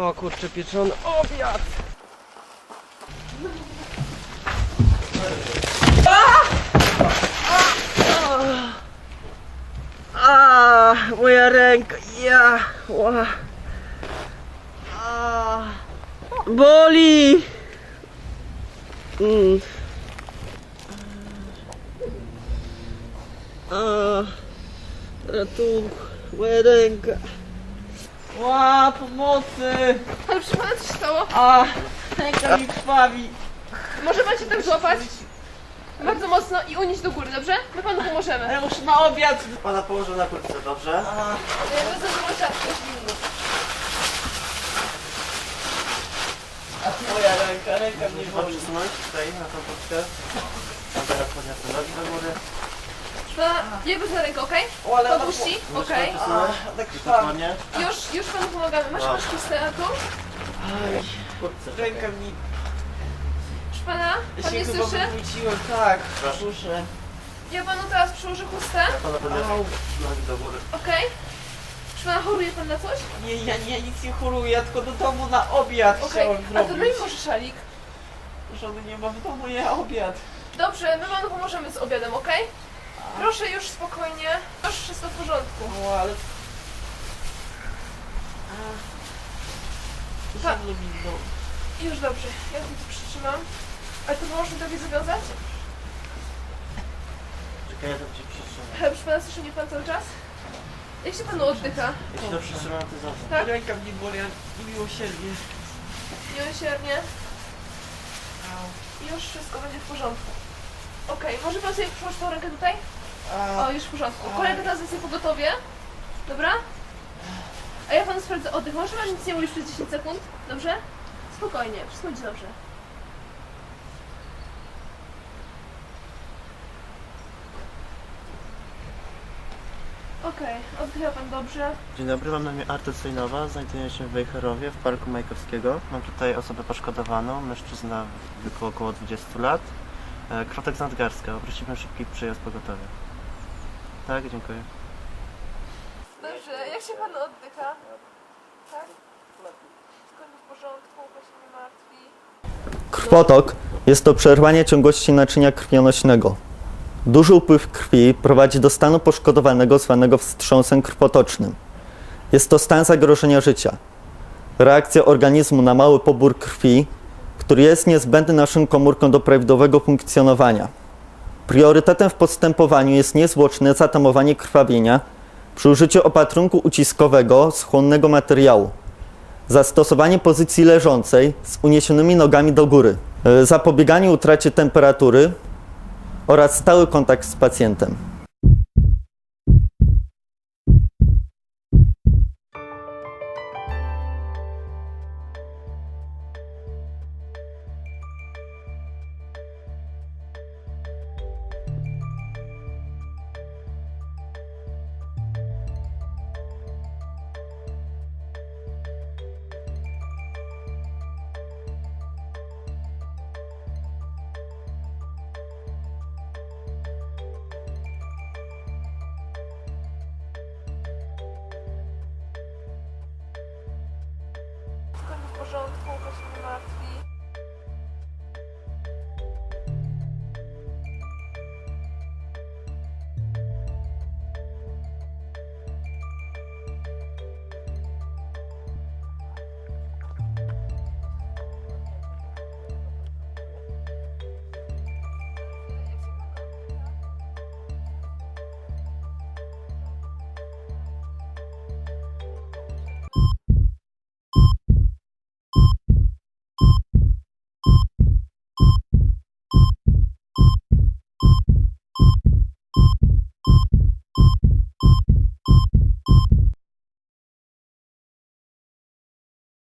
O kurczę, pieczony obiad! A, moja ręka, ja, ła. A, boli! Mm. A, ratunku, moja ręka. Ła, pomocy! Ale proszę pana, co się stało? A, ręka mi krwawi. Może pan się tak złapać? Bardzo mocno i unieść do góry, dobrze? My panu pomożemy. A ja muszę na obiad. Pana położę na kurtce, dobrze? A, Ja wezmę tą czapkę. moja ręka, ręka mnie Można boli. przesunąć tutaj na tą kurtkę. A teraz podniosę nogi do góry. Jego za rękę, okej? O, ale ona Popuści, Możesz okej. A, tak dokładnie. Już, już panu pomagamy. Masz Wow. masz chustę tu? Aj, Kurtce. ręka mi... Proszę pana, Ja pan się nie chyba słyszy? wywróciłem, tak. Proszę. Ja panu teraz przyłożę chustę, Pana Au. nogi do góry. okej? Proszę pana, choruje pan na coś? Nie, ja nie, nic nie choruję, ja tylko do domu na obiad Okej, chciałem a to daj zrobić. mi może szalik. Żony nie ma w domu, ja obiad. Dobrze, my panu pomożemy z obiadem, okej? Proszę już spokojnie. Już wszystko w porządku. O, ale... A. Już dobrze, ja tu przytrzymam. Ale to możesz mi tobie zawiązać? Czekaj, ja to cię przytrzymam. Proszę pana, słyszy mnie pan cały czas? Jak się panu oddycha? Jeśli to przytrzymam, to zawsze. Tak? Ręka mnie boli, a miłosiernie. Miłosiernie. I już wszystko będzie w porządku. Okej, może pan sobie przyłożyć tą rękę tutaj? O, już w porządku. Kolega teraz jest pogotowie. Dobra? A ja panu sprawdzę oddech. Może pan nic nie mówić przez 10 sekund? Dobrze? Spokojnie, wszystko będzie dobrze. Okej, oddycha pan dobrze. Dzień dobry, mam na imię Artur Sejnowa, znajduję się w Wejherowie, w Parku Majkowskiego. Mam tutaj osobę poszkodowaną, mężczyzna w wieku około 20 lat. E, Krotek z nadgarstka, prosimy o szybki przyjazd pogotowia. Tak, dziękuję. Dobrze, jak się pan oddycha? Tak? Wszystko w porządku, pan się nie martwi. Krwotok jest to przerwanie ciągłości naczynia krwionośnego. Duży upływ krwi prowadzi do stanu poszkodowanego zwanego wstrząsem krwotocznym. Jest to stan zagrożenia życia. Reakcja organizmu na mały pobór krwi, który jest niezbędny naszym komórkom do prawidłowego funkcjonowania. Priorytetem w postępowaniu jest niezwłoczne zatamowanie krwawienia przy użyciu opatrunku uciskowego z chłonnego materiału. Zastosowanie pozycji leżącej z uniesionymi nogami do góry. Y, Zapobieganie utracie temperatury oraz stały kontakt z pacjentem. porządku, bo się nie martwi.